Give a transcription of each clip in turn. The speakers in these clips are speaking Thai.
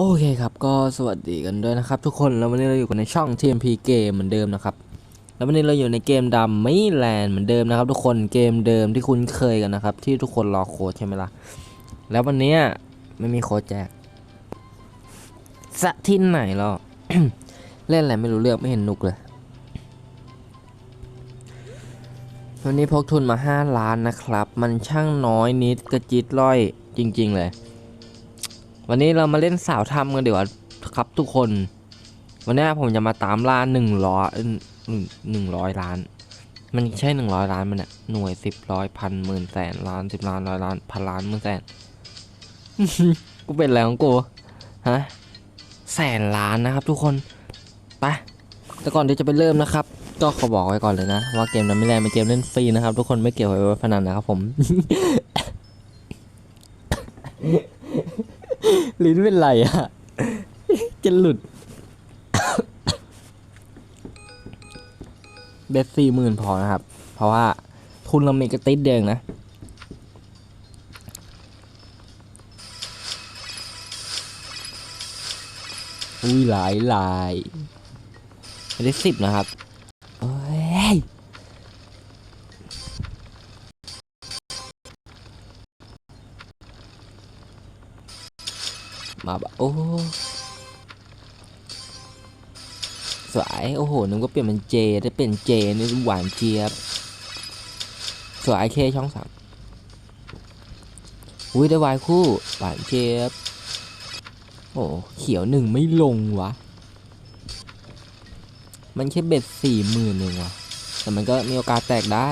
โอเคครับก็สวัสดีกันด้วยนะครับ ทุกคนแล้ววันนี้เราอยู่กันในช่อง TMP เกมเหมือนเดิมนะครับ แล้ววันนี้เราอยู่ในเกมดำไม่แลนเหมือนเดิมนะครับ ทุกคนเกมเดิมที่คุ้นเคยกันนะครับ ที่ทุกคนรอโค้ดใช่ไหมล่ะแล้ววันนี้ไม่มีโค้ดแจกสะที่ไหนหรอเล่นอะไรไม่รู้เรื่องไม่เห็นนุกเลย วันนี้พกทุนมา 5 ล้านนะครับ มันช่างน้อยนิดกระจิตร้อยจริง ๆ เลย วันนี้เรามาเล่นสาวทำกันดีกว่าครับทุกคน วันนี้ผมจะมาตามล่าหนึ่งร้อยหนึ่งร้อยล้าน มันใช่หนึ่งร้อยล้านมันเนี่ยหน่วยสิบร้อยพันหมื่นแสนล้านสิบล้านร้อยล้านพันล้านหมื่นแสนกูเป็นอะไรของกูฮะแสนล้านนะครับ ทุกคนไปแต่ก่อนที่จะไปเริ่มนะครับ ก็ขอบอกไว้ก่อนเลยนะ ว่าเกมนั้นไม่แรงเป็นเกมเล่นฟรีนะครับ ทุกคนไม่เกี่ยวกับเว็บพนันนะครับผม ลิ้นเป็นไรอะจะหลุด เบสสี่หมื่นพอนะครับ เพราะว่าทุนเรามีกระติดเดียงนะ อุ้ยหลายหลายไม่ได้สิบนะครับ มาแบบโอ้สวยโอ้โหนึกว่าเปลี่ยนเป็นเจได้เป็นเจนี่หวานเจี๊ยบสวยเคช่องสามอุ้ยได้วายคู่หวานเจี๊ยบโอ้เขียวหนึ่งไม่ลงวะ มันแค่เบ็ดสี่หมื่นเองวะแต่มันก็มีโอกาสแตกได้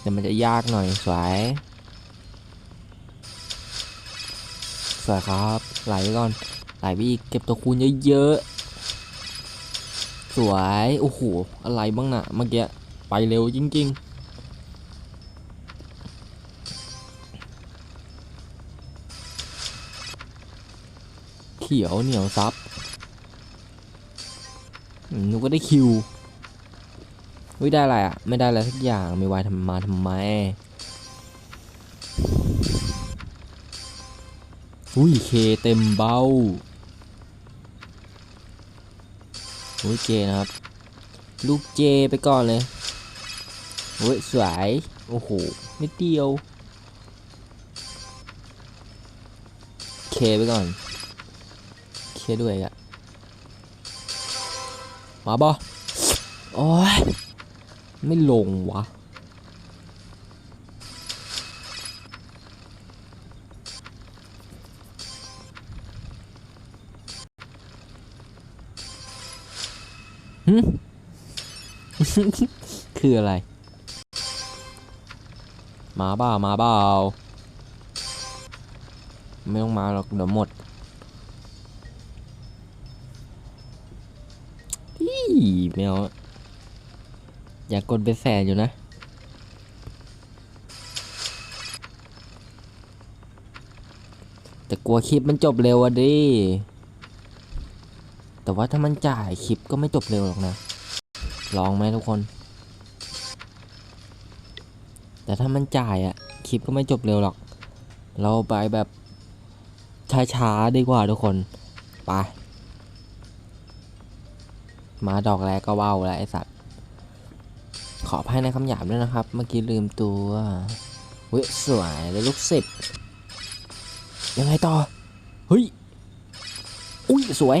แต่มันจะยากหน่อยสวย วยครับ ไหลไปก่อน ไหลไปอีกเก็บตัวคูณเยอะๆ สวย โอ้โห อะไรบ้างน่ะเมื่อกี้ ไปเร็วจริงๆเขียวเหนียวซับอืมนึกว่าได้คิววิได้อะไรอะ ไม่ได้อะไรสักอย่าง ไมีวายทำมาทำไม อุ้ยเคเต็มเบ้าอุ้ยเจนะครับ ลูกเจไปก่อนเลยโอ้ยสวยโอ้โหนิดเดียว เคไปก่อน เคด้วยอะมาบ่โอ้ยไม่ลงวะ คืออะไร มาบ้ามาเปล่าไม่ต้องมาหรอกเดี๋ยวหมดอีแมวอยากกดเป็นแสนอยู่นะแต่กลัวคลิปมันจบเร็วอะดิ แต่ว่าถ้ามันจ่ายคลิปก็ไม่จบเร็วหรอกนะ ลองไหมทุกคน แต่ถ้ามันจ่ายอะคลิปก็ไม่จบเร็วหรอก เราไปแบบช้าๆดีกว่าทุกคนไปมาดอกแรกก็ว่าแล้วไอสัตว์ ขอภัยในคำหยาบด้วยนะครับ เมื่อกี้ลืมตัวเฮ้ยสวยเลยลูกสิบยังไงต่อ เฮ้ย อุ้ยสวย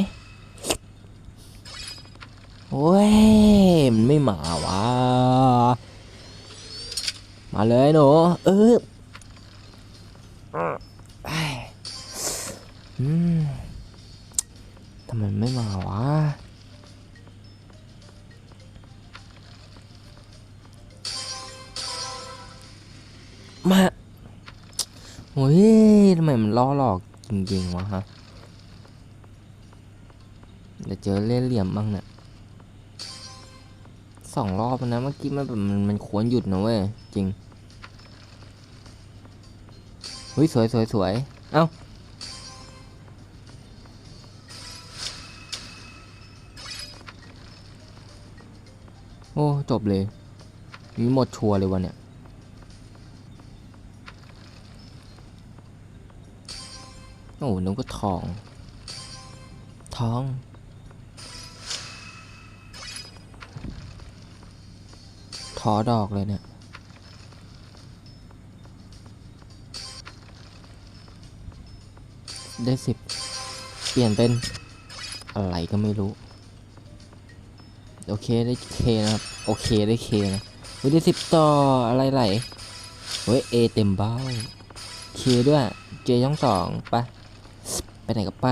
โอ้ยมันไม่มาวะมาเลยหนูเออไอ้อืมทำไมไม่มาวะมาโอ้ยทำไมมันล่อหลอกจริงๆวะฮะเดี๋ยวเจอเล่นเหลี่ยมบ้างเนี่ย สองรอบแล้วนะเมื่อกี้มันแบบมันมันควรหยุดนะเว้ยจริงเฮ้ยสวยสวยสวยเอ้าโอ้จบเลยมีหมดชัวร์เลยวันเนี่ยโอ้นึกว่าทอง ทอง ทอดอกเลยเนี่ย ได้สิบเปลี่ยนเป็น อะไรก็ไม่รู้ โอเคได้เคนะครับ โอเคได้เคนะเฮ้ยได้สิบต่ออะไรไหลเฮ้ยเอเต็มเบ้าเคด้วยเจช่องสองไปะไปไหนก็ไป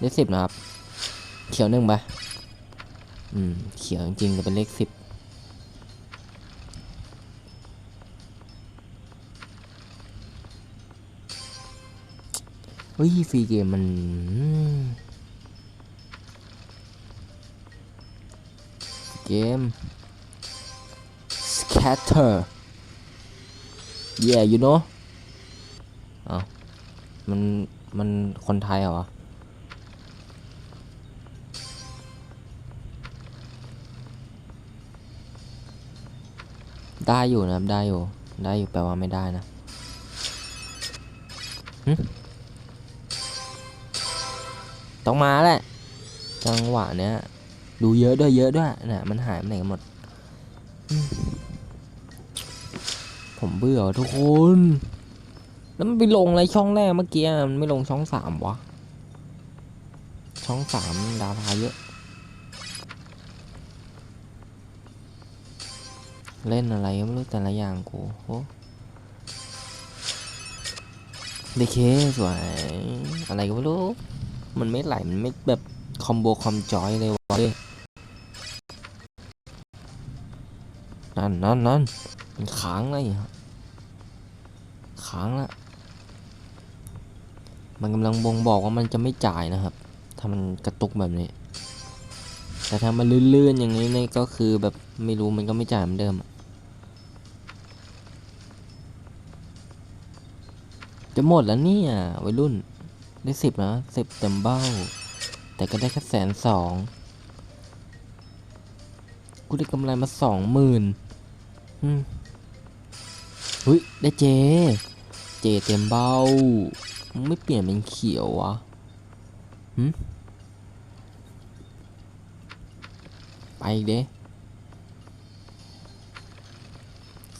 ได้สิบนะครับ เขียวหนึ่งปะอืม เขียวจริงๆจะเป็นเลขสิบ เฮ้ยฟรีเกมมันเกม scatter yeah you know อ้าวมัน มันคนไทยเหรอได้อยู่นะครับ ได้อยู่ ได้อยู่แปลว่าไม่ได้นะ ต้องมาแหละ จังหวะเนี้ย ดูเยอะด้วยเยอะด้วยน่ะมันหายไปไหนกันหมด ผมเบื่อทุกคน แล้วมันไปลงอะไรช่องแรกเมื่อกี้ มันไม่ลงช่องสามวะ ช่องสามดาราเยอะ เล่นอะไรไม่รู้แต่ละอย่างกูโอ้เดเคสวย อะไรก็ไม่รู้ มันไม่ไหล มันไม่แบบคอมโบคอมจอยเลยวะเนั่นนั่นนั่นมันค้างเลยค้างละมันกำลังบ่งบอกว่ามันจะไม่จ่ายนะครับ ถ้ามันกระตุกแบบนี้ แต่ถ้ามันลื่นๆอย่างนี้นี่ก็คือแบบไม่รู้มันก็ไม่จ่ายเหมือนเดิมจะหมดแล้วเนี่ยวัยรุ่น ได้สิบนะสิบเต็มเบ้า แต่ก็ได้แค่แสนสองกูได้กำไรมาสองหมื่นอืมเฮ้ย ได้เจ เจเต็มเบ้า ไม่เปลี่ยนเป็นเขียววะหืมไปเด้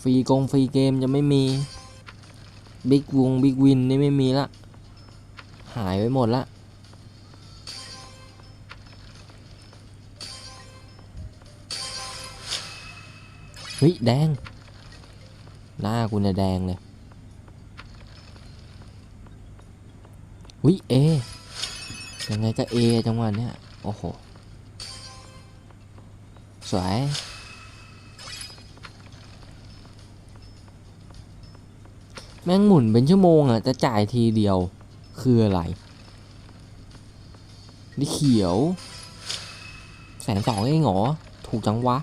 ฟรีกงฟรีเกมจะไม่มี บิ๊กวงบิ๊กวินนี่ไม่มีละ หายไปหมดละเฮ้ยแดง หน้ากูเนี่ยแดงเลยวิเอ ยังไงก็เอจังหวะเนี้ย โอ้โห สวย แม่งหมุนเป็นชั่วโมงอะ จะจ่ายทีเดียว คืออะไร นี่เขียว แสนสองเองเหรอ ถูกจังวะ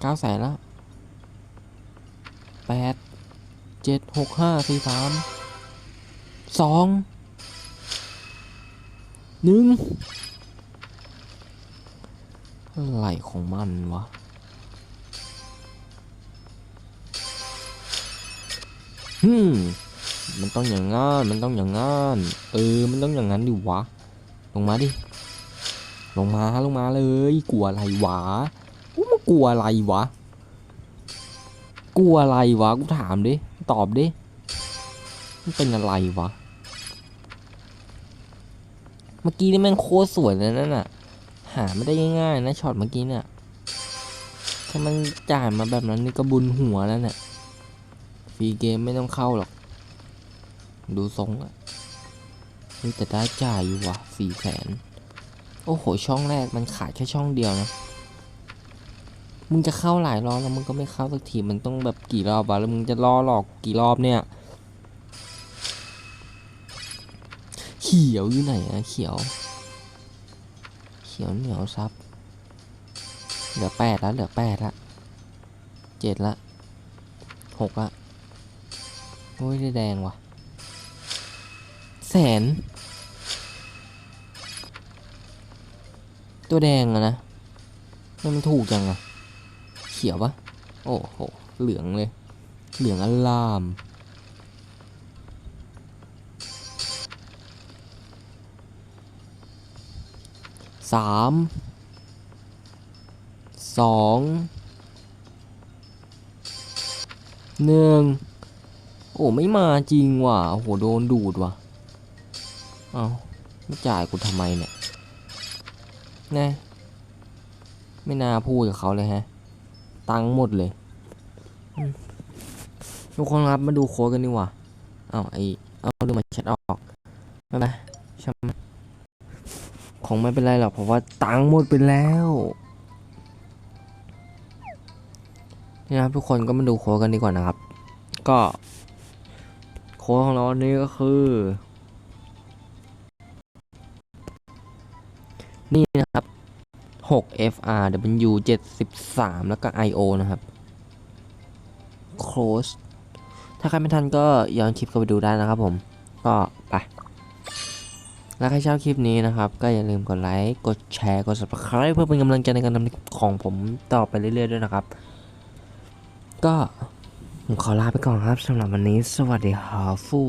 เก้าแสนแล้วแปดเจ็ดหกห้าสี่สามสองหนึ่งอะไรของมันวะ ฮึมมันต้องอย่างงั้น มันต้องอย่างงั้น เออ มันต้องอย่างงั้นดิวะ ลงมาดิ ลงมาลงมาเลย กลัวอะไรวะกูมันกลัวอะไรวะ กลัวอะไรวะ กูถามดิ ตอบดิ มันเป็นอะไรวะ เมื่อกี้นี่แม่งโคตรสวยเลยนั่นน่ะ หาไม่ได้ง่ายๆนะช็อตเมื่อกี้เนี่ยถ้ามันจ่ายมาแบบนั้นนี่ก็บุญหัวแล้วเนี่ย รีเกมไม่ต้องเข้าหรอก ดูทรงอะนี่แต่ได้จ่ายอยู่วะสี่แสนโอ้โห ช่องแรกมันขายแค่ช่องเดียวนะ มึงจะเข้าหลายรอบแล้วมึงก็ไม่เข้าสักที มันต้องแบบกี่รอบวะแล้วมึงจะล่อหลอกกี่รอบเนี่ยเขียวอยู่ไหนอะเขียว เขียวเหนียวซับ เหลือแปดแล้วเหลือแปดละเจ็ดละหกละ โอ้ยได้แดงว่ะ แสน ตัวแดงอะนะมันถูกจังอะเขียวปะโอ้โห เหลืองเลย เหลืองอลามสามสองหนึ่ง อ้ไม่มาจริงว่ะโอ้โหโดนดูดว่ะเอาไม่จ่ายกูทำไมเนี่ยน่ไม่น่าพูดกับเขาเลยฮะ ตังค์หมดเลยทุกคนครับมาดูโค้ดกันดีกว่าเอาไอเอาดูมาแชทออกไม่เป็นไรช่างมันคงไม่เป็นไรหรอกเพราะว่าตังค์หมดไปแล้วนี่นะครับทุกคนก็มาดูโค้ดกันดีกว่านะครับ ก็ ค้ดของเราอันนี้ก็คือ นี่นะครับ 6 FRW 73 แล้วก็ IO นะครับ close ถ้าใครไม่ทันก็ย้อนคลิปเข้าไปดูได้นะครับผม ก็ไป แล้วใครชอบคลิปนี้นะครับ ก็อย่าลืมกดไลค์ กดแชร์ กด subscribe เพื่อเป็นกำลังใจในการทำคลิปของผมต่อไปเรื่อยๆด้วยนะครับ ก็ ผมขอลาไปก่อนครับสำหรับวันนี้ สวัสดีครับฟู